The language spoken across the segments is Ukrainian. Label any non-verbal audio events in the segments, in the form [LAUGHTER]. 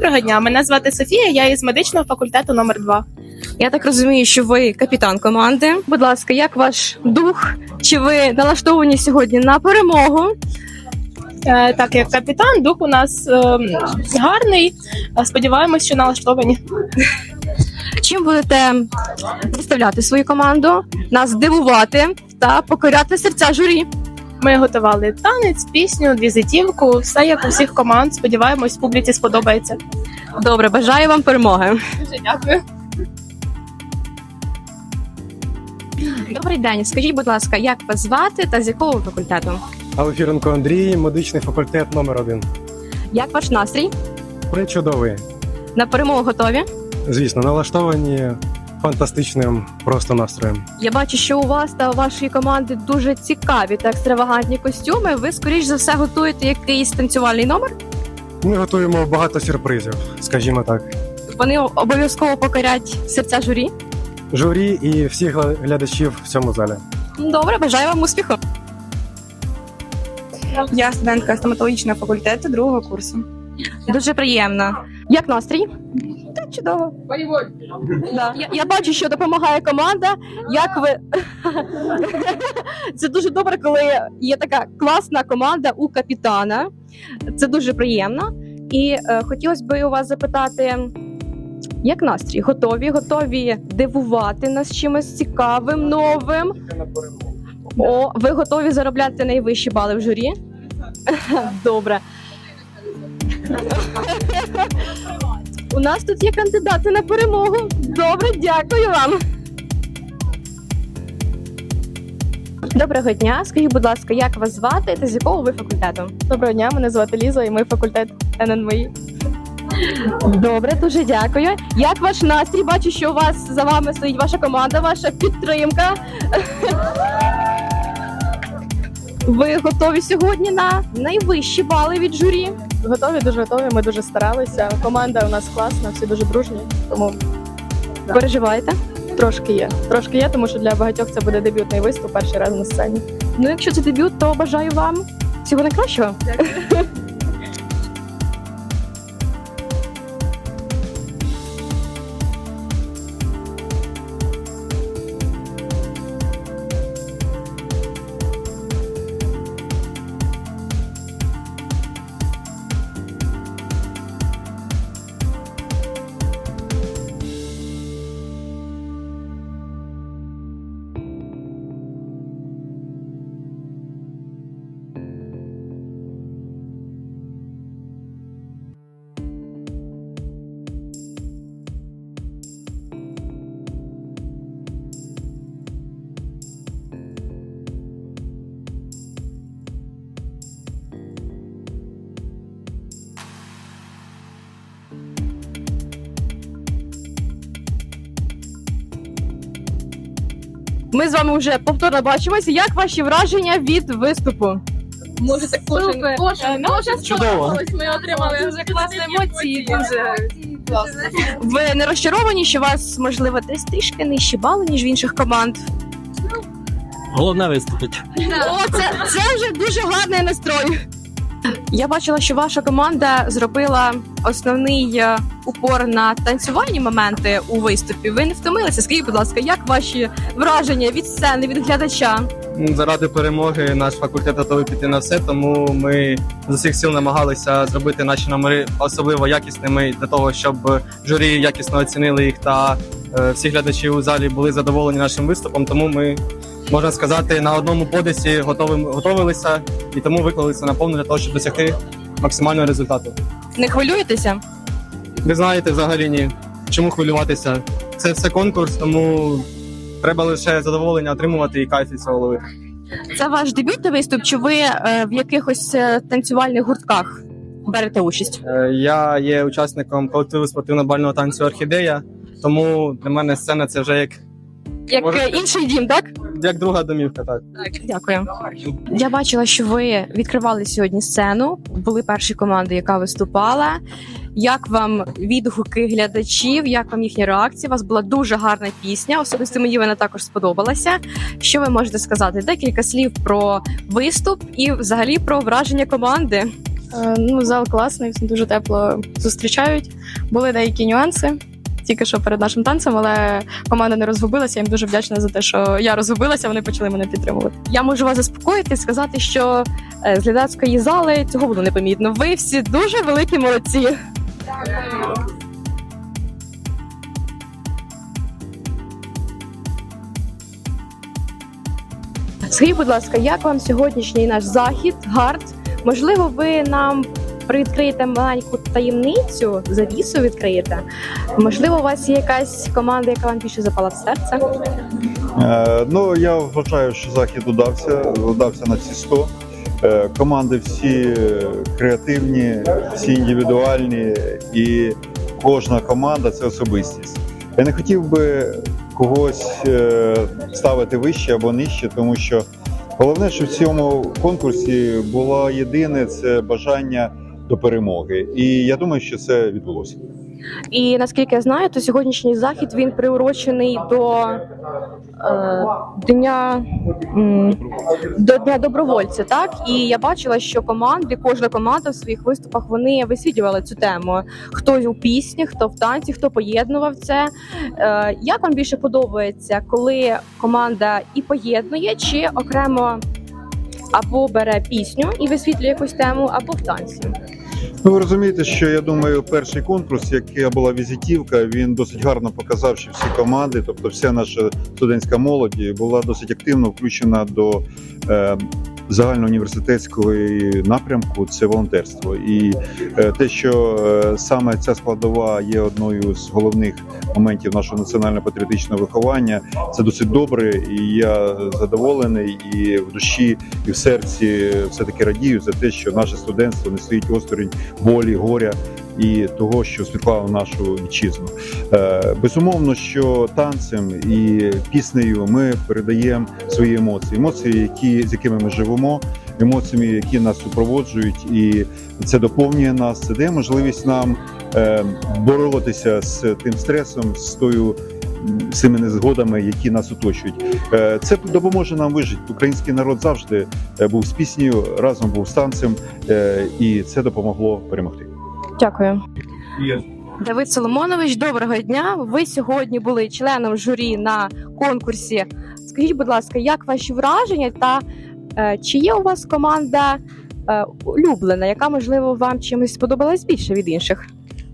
Доброго дня, мене звати Софія, я із медичного факультету номер 2 Я так розумію, що ви капітан команди. Будь ласка, як ваш дух? Чи ви налаштовані сьогодні на перемогу? Е, так, як капітан, дух у нас е, гарний. Сподіваємось, що налаштовані. [LAUGHS] Чим будете представляти свою команду, нас здивувати та покоряти серця журі? Ми готували танець, пісню, візитівку, все як у всіх команд. Сподіваємось, публіці сподобається. Добре, бажаю вам перемоги. Дуже дякую. Добрий день. Скажіть, будь ласка, як вас звати та з якого ви факультету? Алфіренко Андрій, медичний факультет номер 1 Як ваш настрій? Причудовий. На перемогу готові? Звісно, налаштовані фантастичним просто настроєм. Я бачу, що у вас та у вашої команди дуже цікаві та екстравагантні костюми. Ви, скоріш за все, готуєте якийсь танцювальний номер. Ми готуємо багато сюрпризів, скажімо так. Вони обов'язково покорять серця журі. Журі і всіх глядачів в цьому залі. Добре, бажаю вам успіху. Я студентка стоматологічного факультету другого курсу. Дуже приємно. Як настрій? Чудово. Да. Я, я бачу, що допомагає команда. Як ви це дуже добре, коли є така класна команда у капітана. Це дуже приємно. І е, хотілося б у вас запитати, як настрій? Готові? Готові дивувати нас чимось цікавим, новим? О, ви готові заробляти найвищі бали в журі? Добре. У нас тут є кандидати на перемогу. Добре, дякую вам. Доброго дня. Скажіть, будь ласка, як вас звати та з якого ви факультету? Доброго дня, мене звати Ліза, і ми факультет ННМІ. Добре, дуже дякую. Як ваш настрій? Бачу, що у вас за вами стоїть ваша команда, ваша підтримка. Ви готові сьогодні на найвищі бали від журі? Готові, дуже готові. Ми дуже старалися. Команда у нас класна, всі дуже дружні. Тому Да. переживайте. трошки є. Трошки є, тому що для багатьох це буде дебютний виступ, перший раз на сцені. Ну, якщо це дебют, то бажаю вам всього найкращого. Ми з вами вже повторно бачимося. Як ваші враження від виступу? Можете кожен, Супер. кожен, кожен Чудово. Ми отримали Дуже класні емоції, дуже Ви не розчаровані, що вас можливо десь трішки нижчі бали, ніж в інших команд? Головне виступить. О, це, це вже дуже гарний настрой. Я бачила, що ваша команда зробила основний е, упор на танцювальні моменти у виступі. Ви не втомилися? Скажіть, будь ласка, як ваші враження від сцени, від глядача? Заради перемоги наш факультет готовий піти на все, тому ми з усіх сил намагалися зробити наші номери особливо якісними для того, щоб журі якісно оцінили їх та е, всі глядачі у залі були задоволені нашим виступом. Тому ми можна сказати на одному подисі готовим готовилися і тому виклалися наповну для того, щоб досягти максимального результату. Не хвилюєтеся? Ви знаєте, взагалі ні. Чому хвилюватися? Це все конкурс, тому треба лише задоволення отримувати і кайф від цього ловити. Це ваш дебютний виступ? Чи ви е, в якихось е, танцювальних гуртках берете участь? Е, Я є учасником колективу спортивно-бального танцю Орхідея, тому для мене сцена це вже як, Як Може- е, інший дім, так? як друга домівка. Так Дякую. Я бачила, що ви відкривали сьогодні сцену. Були перші команди, яка виступала. Як вам відгуки глядачів? Як вам їхня реакція? У вас була дуже гарна пісня. Особисто мені вона також сподобалася. Що ви можете сказати? Декілька слів про виступ і взагалі про враження команди. Е, Ну, зал класний, дуже тепло зустрічають. Були деякі нюанси. Тільки що перед нашим танцем, але команда не розгубилася. Я їм дуже вдячна за те, що я розгубилася, вони почали мене підтримувати. Я можу вас заспокоїти сказати, що е, з глядацької зали цього було непомітно. Ви всі дуже великі молодці. Скажіть, будь ласка, як вам сьогоднішній наш захід, гард? Можливо, ви нам привідкриєте маленьку таємницю, завісу відкриєте? Можливо, у вас є якась команда, яка вам більше запала в серце? Е, Ну я вважаю, що захід удався, удався на всі 100. Е, Команди всі креативні, всі індивідуальні, і кожна команда це особистість. Я не хотів би когось е, ставити вище або нижче, тому що головне, що в цьому конкурсі було єдине це бажання до перемоги. І я думаю, що це відбулося. І наскільки я знаю, то сьогоднішній захід він приурочений до е, дня до дня добровольця. Так і я бачила, що команди, кожна команда в своїх виступах вони висвітлювали цю тему. Хто у пісні, хто в танці, хто поєднував це. Е, як вам більше подобається, коли команда і поєднує, чи окремо або бере пісню і висвітлює якусь тему, або в танці? Ну, ви розумієте, що я думаю, перший конкурс, яка була візитівка, він досить гарно показав, що всі команди, тобто вся наша студентська молодь, була досить активно включена до е, загальноуніверситетського напрямку. Це волонтерство. І е, те, що е, саме ця складова є одною з головних моментів нашого національно-патріотичного виховання, це досить добре. І я задоволений і в душі, і в серці все таки радію за те, що наше студентство не стоїть осторонь болі, горя і того, що світлало нашу вітчизну. Е, безумовно, що танцем і піснею ми передаємо свої емоції, емоції, які з якими ми живемо, емоціями, які нас супроводжують, і це доповнює нас. Це дає можливість нам е, боротися з тим стресом, з тою. цими незгодами, які нас оточують, Е, це допоможе нам вижити. Український народ завжди був з піснею, разом був з танцем, і це допомогло перемогти. Дякую. Давид Соломонович, доброго дня. Ви сьогодні були членом журі на конкурсі. Скажіть, будь ласка, як ваші враження та е, чи є у вас команда е, улюблена, яка можливо вам чимось сподобалась більше від інших?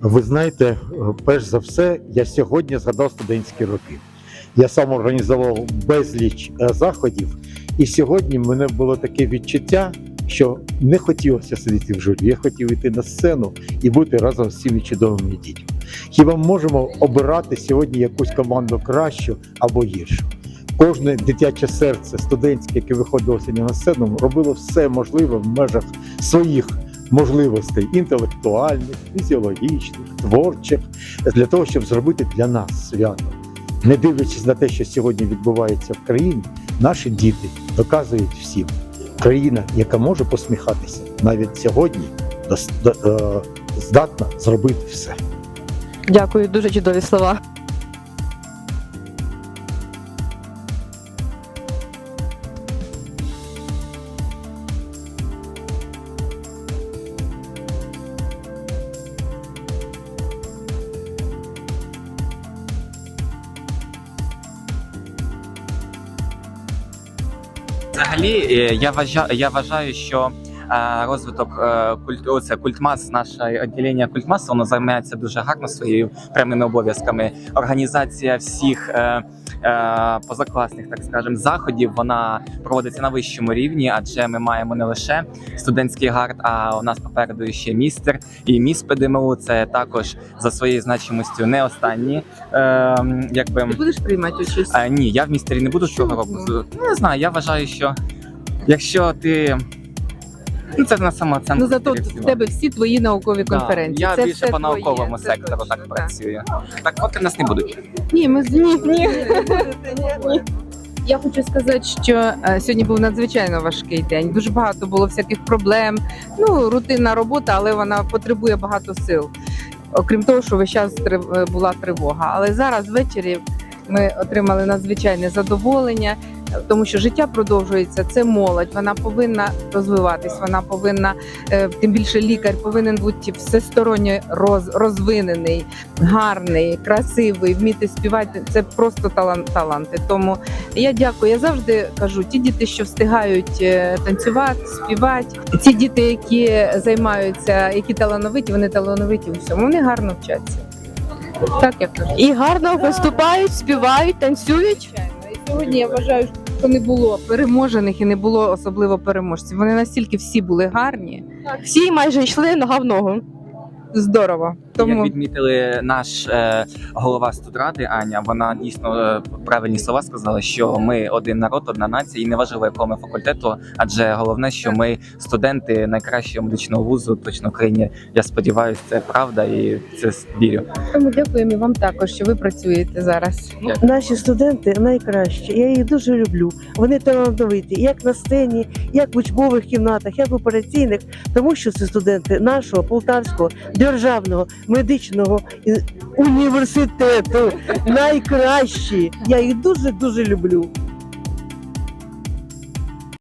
Ви знаєте, е, перш за все, я сьогодні згадав студентські роки. Я сам організував безліч е, заходів, і сьогодні в мене було таке відчуття, що не хотілося сидіти в журі. Я хотів йти на сцену і бути разом з цими чудовими дітьми. Хіба можемо обирати сьогодні якусь команду кращу або гіршу? Кожне дитяче серце студентське, яке виходило сьогодні на сцену, робило все можливе в межах своїх можливостей інтелектуальних, фізіологічних, творчих, для того, щоб зробити для нас свято. Не дивлячись на те, що сьогодні відбувається в країні, наші діти доказують всім, країна, яка може посміхатися, навіть сьогодні е, здатна зробити все. Дякую, дуже чудові слова. Взагалі, е, я вважаю, я вважаю, що розвиток е, культ, оце, культмас, наше відділення культмас, воно займається дуже гарно своїми прямими обов'язками. Організація всіх е, е, позакласних, так скажем, заходів вона проводиться на вищому рівні, адже ми маємо не лише студентський гард, а у нас попереду ще містер і міс ПДМУ. Це також за своєю значимостю не останні. Якби Ти будеш приймати участь? а, ні, я в містері не буду цього року. Ну, не знаю, я вважаю, що якщо ти. Ну, це на самооценку. Ну зато в тебе всі твої наукові Да, конференції. Я Це більше все по твоє, науковому це сектору точно, так працюю. Так поки нас не будуть. Ні, ми з ні, ні. Я хочу сказати, що е, сьогодні був надзвичайно важкий день. Дуже багато було всяких проблем. Ну, рутинна робота, але вона потребує багато сил. Окрім того, що весь час трив- е, була тривога. Але зараз ввечері ми отримали надзвичайне задоволення. Тому що життя продовжується. Це молодь, вона повинна розвиватись, вона повинна е, тим більше лікар повинен бути всесторонньо роз, розвинений, гарний, красивий, вміти співати. Це просто талант, таланти. Тому я дякую. Я завжди кажу: ті діти, що встигають е, танцювати, співати, ці діти, які займаються, які талановиті, вони талановиті у всьому. Вони гарно вчаться. Так я. І гарно виступають, співають, танцюють. Сьогодні я вважаю, що не було переможених і не було особливо переможців. Вони настільки всі були гарні. Всі майже йшли нога в ногу. Здорово. Як відмітили наш е, голова студради Аня, вона дійсно е, правильні слова сказала, що ми один народ, одна нація, і неважливо якого ми факультету, адже головне, що ми студенти найкращого медичного вузу точно в країні. Я сподіваюся, це правда і це вірю. тому дякуємо і вам також, що ви працюєте зараз. Наші студенти найкращі. Я їх дуже люблю. Вони талановиті, як на сцені, як в учбових кімнатах, як в операційних, тому що це студенти нашого полтавського державного медичного університету. Найкращі. Я їх дуже дуже люблю.